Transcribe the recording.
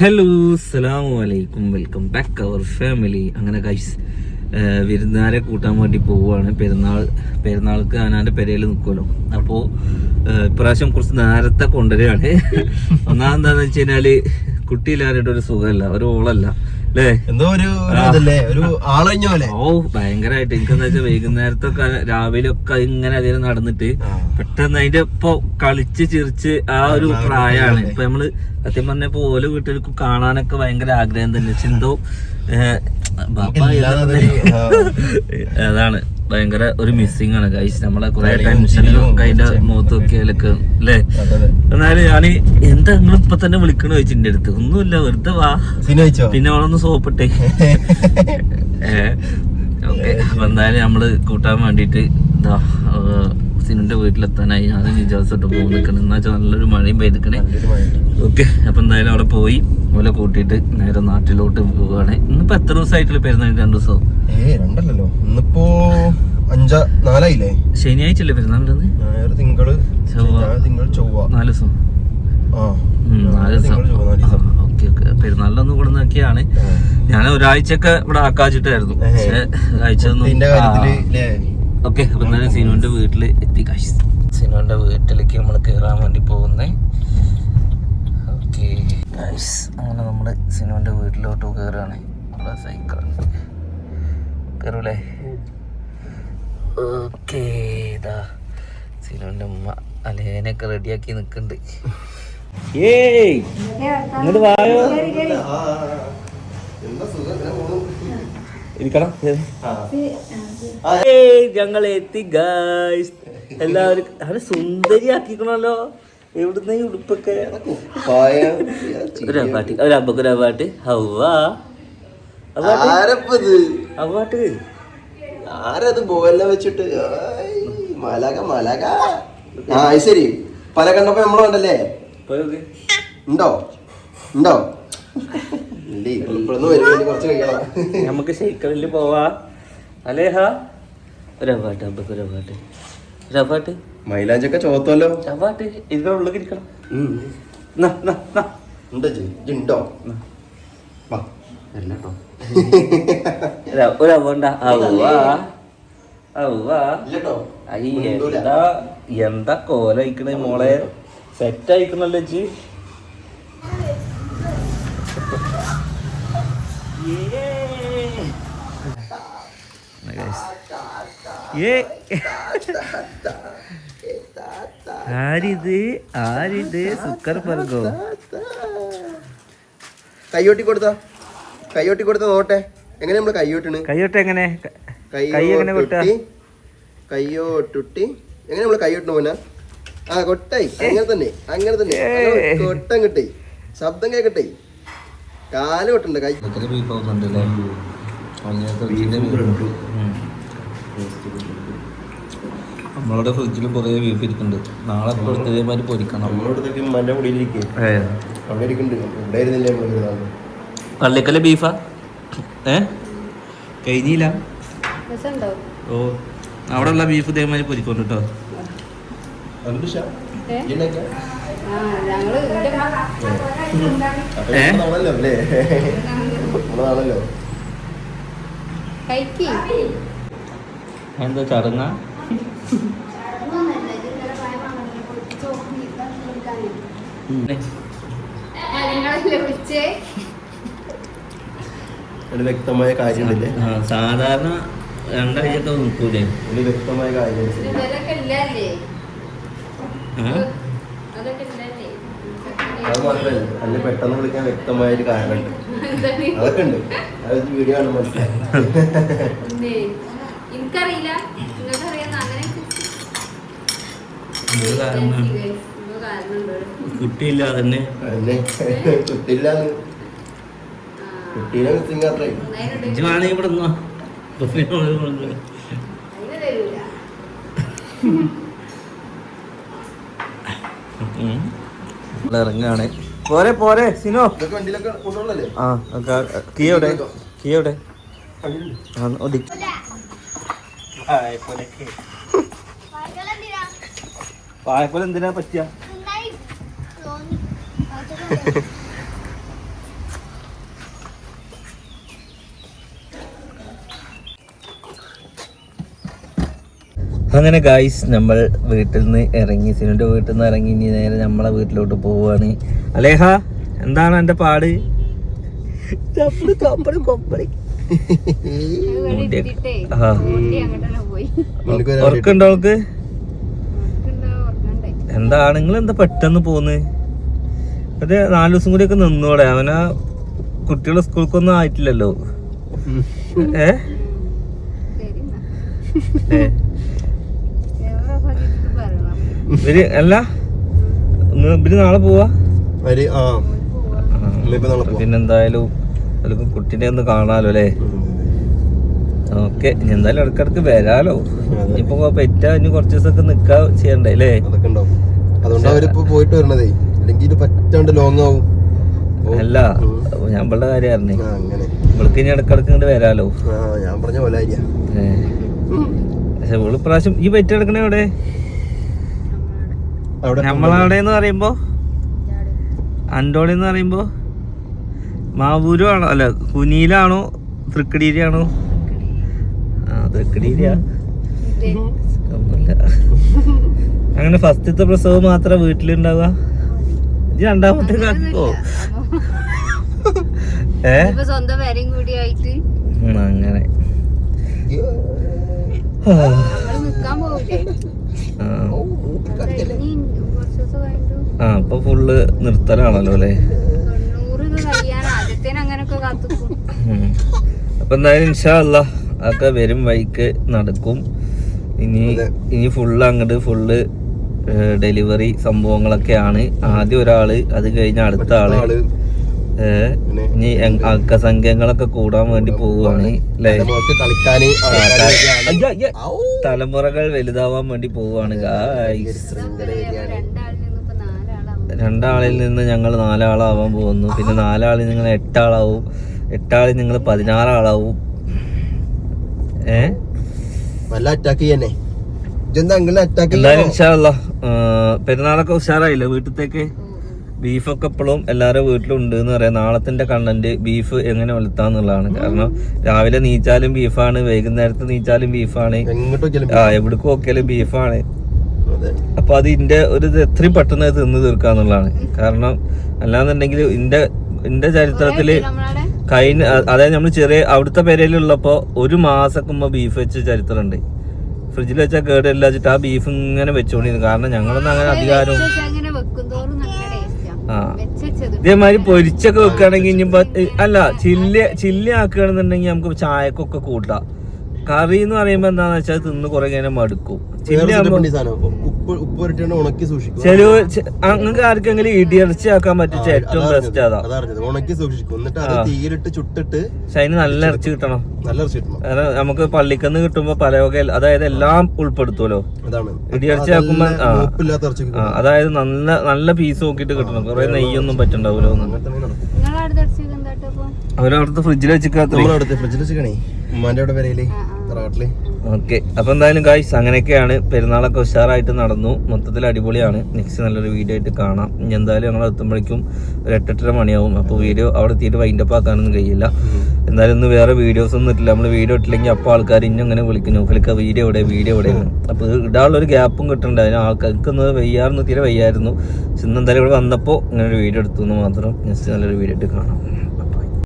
Hello അസ്സലാമു അലൈക്കും. Welcome back our family അങ്ങനെ കൈസ് വിരുന്നുകാരെ കൂട്ടാൻ വേണ്ടി പോവുകയാണ്. പെരുന്നാൾ പെരുന്നാൾക്ക് അവനാന്റെ പെരയിൽ നിൽക്കുമല്ലോ അപ്പോൾ ഇപ്രാവശ്യം കുറച്ച് നേരത്തെ കൊണ്ടുവരികയാണ്. ഒന്നാമെന്താണെന്ന് വെച്ച് കഴിഞ്ഞാൽ കുട്ടിയില്ലാനായിട്ട് ഒരു സുഖമല്ല. ഒരു ഓളല്ല എന്തോ ഒരു ഇതല്ലേ? ഒരു പോലെ ഓ ഭയങ്കരമായിട്ട് എനിക്കെന്താ വെച്ചാൽ വൈകുന്നേരത്തൊക്കെ രാവിലെ ഒക്കെ ഇങ്ങനെ അതിൽ നടന്നിട്ട് പെട്ടെന്ന് അതിന്റെ ഇപ്പൊ കളിച്ച് ചിരിച്ച് ആ ഒരു പ്രായമാണ് ഇപ്പൊ നമ്മൾ സത്യം പറഞ്ഞപ്പോ ഓല വീട്ടിലേക്ക് കാണാനൊക്കെ ഭയങ്കര ആഗ്രഹം തന്നെ. എന്തോ ഏഹ്, ബാപ്പ അതാണ് ഭയങ്കര ഒരു മിസ്സിംഗ് ആണ്. ഗൈസ് നമ്മളെ കുറെ ടെൻഷനിലും അതിന്റെ മുഖത്ത് നോക്കിയാലൊക്കെ അല്ലേ? എന്നാലും ഞാൻ എന്താ നിങ്ങൾ ഇപ്പൊ തന്നെ വിളിക്കണ ചോദിച്ചിന്റെ അടുത്ത്? ഒന്നുമില്ല വെറുതെ വാ. പിന്നെ അവളൊന്ന് സോപ്പിട്ടെ. ഓക്കെ. അപ്പൊ എന്തായാലും നമ്മൾ കൂട്ടാൻ വേണ്ടിട്ട് ഇതാ സിനുന്റെ വീട്ടിലെത്താനായി ഞാൻ പോകുന്ന നിൽക്കണം. എന്നാ വെച്ചാൽ നല്ലൊരു മഴയും പെയ്തിക്കണേ. ഓക്കെ അപ്പൊ എന്തായാലും അവിടെ പോയി ഓലെ കൂട്ടിയിട്ട് നേരെ നാട്ടിലോട്ട് പോവുകയാണ് ഇന്നിപ്പോ എത്ര ദിവസമായിട്ടില്ല പെരുന്നാൾ രണ്ട് ദിവസം? ഏ രണ്ടല്ലല്ലോ. ഇന്നിപ്പോ അഞ്ചാ നാലായില്ലേ? ശനിയാഴ്ച അല്ലേ പെരുന്നാളിന്റെ ഞായർ തിങ്കൾ ചൊവ്വ. തിങ്കൾ ചൊവ്വ. നാല് ദിവസം? നാല് ദിവസം. തിങ്കൾ ഓക്കെ പെരുന്നാളിലൊന്നും കൂടെ നോക്കിയാണ് ഞാൻ ഒരാഴ്ചയൊക്കെ ഇവിടെ ആക്കാച്ചിട്ടായിരുന്നു. പക്ഷെ ഒരാഴ്ച ഒന്നും ഓക്കെ അപ്പൊ എന്തായാലും സിനുവിന്റെ വീട്ടിൽ എത്തി കാശ് സിനുവിന്റെ വീട്ടിലേക്ക് നമ്മൾ കേറാൻ വേണ്ടി പോകുന്നേ. ഓക്കെ ഗൈസ് അങ്ങനെ നമ്മൾ സിനുവിന്റെ വീട്ടിലോട്ട് കയറാണ് നമ്മളെ സൈക്കിൾ കയറൂലേ ഓക്കെ ഇതാ. സിനുവിന്റെ ഉമ്മ അലേനൊക്കെ റെഡിയാക്കി നിൽക്കുന്നുണ്ട് ഏയ്! ഇങ്ങോട്ട് വായോ? എന്താ സുഖം. ഇരിക്കണം. ഞങ്ങൾ എത്തി ഗായ്സ് എല്ലാവരും അവരെ സുന്ദരിയാക്കിക്കണല്ലോ. എവിടുന്ന ഈ ഉടുപ്പൊക്കെ. ഒരു പാട്ട് ഒരു അമ്പക്ക് ഒരു പാട്ട് ഹൗവാ. അവാട്ട് ആരത്? ബോലെല്ലാം വെച്ചിട്ട്. മലക മലക. ആ ശരി. പല കണ്ടപ്പോ നമ്മളുണ്ടല്ലേ ഉണ്ടോ? ഉണ്ടോ? നമുക്ക് സൈക്കിളിൽ പോവാ. അലേഹ. ഒരവാട്ട് അമ്പക്ക് ഒരവാട്ട്. പാട്ട് ഒരു പാട്ട് മൈലാഞ്ചൊക്കെ ചോത്തല്ലോ ചവാട്ട്. ഇതിന്റെ ഉള്ളിൽ ഇരിക്കണം. എന്താ കോലയിക്കണേ മോളെ ഉണ്ടോ ജി ചേച്ചി എന്താ ഇല്ലട്ടോ അയ്യ എന്താ എന്താ കോല അയക്കണേ മോളെ സെറ്റ് ആരിത്? ആരിത്? സുക്കർ പറകോ കയ്യോട്ടി കൊടുത്താ? കയ്യോട്ടി കൊടുത്ത നോട്ടെ എങ്ങനെ നമ്മൾ കയ്യോട്ടിണ് കൈയോട്ട് എങ്ങനെ? കൈ എങ്ങനെ കൊട്ടാ കയ്യോട്ടുട്ടി എങ്ങനെ നമ്മൾ കയ്യോട്ടിന് പോന ആ കൊട്ടായി. അങ്ങനെ തന്നെ. അങ്ങനെ തന്നെ. കൊട്ടം കിട്ടി. ശബ്ദം കേക്കട്ടെ. കാൽ കൊട്ടണ്ട കൈ. നമ്മളുടെ ഫ്രിഡ്ജിൽ കുറേ ബീഫ് ഇരിക്കുന്നുണ്ട് നാളെ ഇതേമാതിരി പൊരിക്കണം. നമ്മളോട് മന്റെ മുടിയിലിരിക്കേ അവിടെ ഇരിക്കുന്നുണ്ട്. ഇവിടെ ബീഫാ? ഏ? കഴിഞ്ഞില്ല. ഓ. അവിടെ ഉള്ള ബീഫ് ഇതേമാതിരി പൊരിക്കുന്നു കേട്ടോ എന്താ ചടങ്ങ? ഒരു വ്യക്തമായ കാര്യമില്ലേ? സാധാരണ രണ്ടാഴ്ചത്തെ നിൽക്കൂലേ? ഒരു വ്യക്തമായ കാര്യം അത് മാത്രമല്ല അല്ല പെട്ടെന്ന് വിളിക്കാൻ വ്യക്തമായ ഒരു കാരണമുണ്ട്. അതൊക്കെ ഉണ്ട്. അത് വീഡിയോ ആണ് മനസ്സിലായി. എനിക്കറിയില്ല. നിങ്ങൾക്ക് അറിയാവുന്ന അങ്ങനെ ഒരു കാരണം എന്തോ കാരണമുണ്ടോ കുട്ടിയില്ല അതന്നെ അതന്നെ കുട്ടിയില്ലാന്ന് കുട്ടീനെ കാരണം ഇവിടെ അതിന് തരൂല. ഇറങ്ങാണ് പോരെ പോരെ സിനോ. ആ കീയോടെ കീയോടെ പായപ്പോലെ എന്തിനാ പറ്റിയ? അങ്ങനെ ഗായ്സ് നമ്മൾ വീട്ടിൽ നിന്ന് ഇറങ്ങി സിനുവിന്റെ വീട്ടിൽ നിന്ന് ഇറങ്ങി ഇനി നേരെ നമ്മളെ വീട്ടിലോട്ട് പോവുകയാണ് അലേഹ എന്താണ് എന്റെ പാട്? ഉറക്കുണ്ടോ അവൾക്ക്? എന്താണ് നിങ്ങൾ എന്താ പെട്ടെന്ന് പോന്ന്? ഒരു നാലു ദിവസം കൂടി ഒക്കെ നിന്നോടെ. അവനാ കുട്ടികളെ സ്കൂൾക്കൊന്നും ആയിട്ടില്ലല്ലോ. ഏ? ഇവർ അല്ല ഇവർ നാളെ പോവാ. പിന്നെന്തായാലും അവർക്ക് കുട്ടീനെ ഒന്ന് കാണാലോ അല്ലേ? ഓക്കെ എന്തായാലും ഇടക്കിടക്ക് വരാലോ. ഇപ്പൊ പെറ്റാ ഇനി കുറച്ച് ദിവസമൊക്കെ നിക്കാ ചെയ്യണ്ടേ അല്ലേ? അവരിപ്പോ പോയിട്ട് വരണതേ. അല്ലെങ്കിൽ ഇത് പറ്റാണ്ട് ലോങ് ആവും. അല്ല ഞാൻ പറഞ്ഞ കാര്യമായിരുന്നേ ഇവൾക്ക് ഇനി ഇടക്കിടക്ക് ഇങ്ങോട്ട് വരാലോ. ഞാൻ പറഞ്ഞ പോലെ. പക്ഷെ ഇവൾ പ്രാവശ്യം ഈ പറ്റി എടുക്കണേ എവിടെ? അവിടെ നമ്മളവിടെ എന്ന് പറയുമ്പോ? അൻഡോളി എന്ന് പറയുമ്പോ? മാവൂരു ആണോ അല്ല കുനിയിലാണോ? തൃക്കടീരിയാണോ? ആ തൃക്കടീരിയാ. ഒന്നുമില്ല. അങ്ങനെ ഫസ്റ്റത്തെ പ്രസവം മാത്രം വീട്ടിലുണ്ടാവുക? ഇനി രണ്ടാമത്തെ കാക്കോ? ഏ? സ്വന്തം വരെയും കൂടി ആയിട്ട്. ഉം, അങ്ങനെ. ആ. അപ്പൊ ഫുള്ള് നിർത്തലാണല്ലോ അല്ലേ. അപ്പൊ എന്തായാലും ഇൻഷാല്ല അതൊക്കെ വരും വഴിക്ക് നടക്കും. ഇനി ഇനി ഫുള്ള് അങ്ങോട്ട് ഫുള്ള് ഡെലിവറി സംഭവങ്ങളൊക്കെയാണ്. ആദ്യം ഒരാൾ അത് കഴിഞ്ഞ അടുത്ത ആൾ. ഇനി അംഗസംഖ്യങ്ങളൊക്കെ കൂടാൻ വേണ്ടി പോവുകയാണ്. തലമുറകൾ വലുതാവാൻ വേണ്ടി പോവുകയാണ് രണ്ടാളിൽ നിന്ന് ഞങ്ങൾ നാലാളാവാൻ പോകുന്നു. പിന്നെ നാലാളിൽ നിങ്ങൾ എട്ടാളാവും. എട്ടാളിൽ നിങ്ങൾ പതിനാറാളാവും. ഏ? വല്ല അറ്റാക്ക് ചെയ്യന്നെ. എന്തായാലും ഇൻഷാല്ല പെരുന്നാളൊക്കെ ഉഷാറായില്ലേ വീട്ടിലത്തേക്ക് ബീഫൊക്കെ എപ്പോഴും എല്ലാവരും വീട്ടിലുണ്ട് എന്ന് പറയാം. നാളത്തിന്റെ കണ്ടന്റ് ബീഫ് എങ്ങനെ വെളുത്താന്നുള്ളതാണ്. കാരണം രാവിലെ നീച്ചാലും ബീഫാണ് വൈകുന്നേരത്ത് നീച്ചാലും ബീഫാണ്. ആ എവിടേക്ക് നോക്കിയാലും ബീഫാണ്. അപ്പൊ അത് ഇന്റെ ഒരു ഇത് എത്രയും പെട്ടെന്ന് തിന്നു തീർക്കാന്നുള്ളതാണ് കാരണം അല്ലാന്നുണ്ടെങ്കിൽ ഇന്റെ ഇന്റെ ചരിത്രത്തിൽ കഴിഞ്ഞ അതായത് നമ്മൾ ചെറിയ അവിടുത്തെ പെരയിലുള്ളപ്പോ ഒരു മാസക്കുമ്പോ മുമ്പ് ബീഫ് വെച്ച ചരിത്രമുണ്ട് ഫ്രിഡ്ജിൽ വെച്ചാൽ കേടില്ല വെച്ചിട്ട് ആ ബീഫ് ഇങ്ങനെ വെച്ചോണ്ടിരുന്നു. കാരണം ഞങ്ങളൊന്നും അങ്ങനെ അധികാരം വെച്ച് അങ്ങനെ വെക്കും തോറും നല്ല ടേസ്റ്റാ ആ. ഇതേമാതിരി പൊരിച്ചൊക്കെ വെക്കുകയാണെങ്കിൽ ഇനിയിപ്പോ അല്ല ചില്ല ചില്ല ആക്കുകയാണെന്നുണ്ടെങ്കിൽ നമുക്ക് ചായക്കൊക്കെ കൂട്ടാം. കറി എന്ന് പറയുമ്പോ എന്താന്ന് വെച്ചാൽ തിന്ന് കുറെ കഴിഞ്ഞാൽ മടുക്കും. ചില്ലി വേറെ ആകുമ്പോ പണി സാധനം ഉപ്പ് ഉപ്പ് പുരട്ടിയാണ് ഉണക്കി സൂക്ഷിക്കും. ചെലവ് നിങ്ങൾക്ക് ആർക്കെങ്കിലും ഇടിയർച്ച ആക്കാൻ പറ്റിച്ച ഏറ്റവും ബെസ്റ്റ് അതാ അതറിഞ്ഞത്. ഉണക്കി സൂക്ഷിക്കും. എന്നിട്ട് അത്. തീയിലിട്ട് ചുട്ടിട്ട് പക്ഷെ അതിന് നല്ല ഇറച്ചി കിട്ടണം. നല്ല ഇറച്ചി കിട്ടണം. കാരണം നമുക്ക് പള്ളിക്കന്ന് കിട്ടുമ്പോ പല വക അതായത് എല്ലാം ഉൾപ്പെടുത്തുമല്ലോ അതാണ്. അതായത് നല്ല നല്ല പീസ് നോക്കിട്ട് കിട്ടണം. കുറെ നെയ്യൊന്നും പറ്റണ്ടാവൂലോ അങ്ങനെ അവരവിടുത്തെ ഫ്രിഡ്ജിൽ വെച്ചിക്കാത്ത നമ്മളവിടുത്തെ ഫ്രിഡ്ജിൽ വെച്ചിക്കണേ. ഉമ്മാന്റെ അവിടെ വരയില്ലേ. തറവാട്ടിൽ. ഓക്കെ. അപ്പൊ എന്തായാലും ഗായ്സ് അങ്ങനെയൊക്കെയാണ്. പെരുന്നാളൊക്കെ ഉഷാറായിട്ട് നടന്നു. മൊത്തത്തിൽ അടിപൊളിയാണ്. നെക്സ്റ്റ് നല്ലൊരു വീഡിയോ ആയിട്ട് കാണാം. ഇനി എന്തായാലും ഞങ്ങൾ എത്തുമ്പോഴേക്കും ഒരു എട്ടെട്ടര മണിയാവും. അപ്പോൾ വീഡിയോ അവിടെ എത്തിയിട്ട് വൈൻഡപ്പ് ആക്കാനൊന്നും കഴിയില്ല. എന്തായാലും ഇന്ന് വേറെ വീഡിയോസ് ഒന്നും ഇട്ടില്ല. നമ്മൾ വീഡിയോ ഇട്ടില്ലെങ്കിൽ അപ്പോൾ ആൾക്കാർ ഇന്നും അങ്ങനെ വിളിക്കുന്നു. ഫിലിക്ക വീഡിയോ എവിടെ? വീഡിയോ എവിടെയാണ് അപ്പോൾ ഇടാനുള്ള ഒരു ഗ്യാപ്പും കിട്ടണ്ട അതിന് ആൾക്കാർക്ക് ഒന്ന് വയ്യാറുന്നു തീരെ വയ്യായിരുന്നു. പക്ഷെ ഇന്ന് എന്തായാലും ഇവിടെ വന്നപ്പോൾ ഇങ്ങനെ ഒരു വീഡിയോ എടുത്തു എന്ന് മാത്രം നെക്സ്റ്റ് നല്ലൊരു വീഡിയോ ആയിട്ട് കാണാം.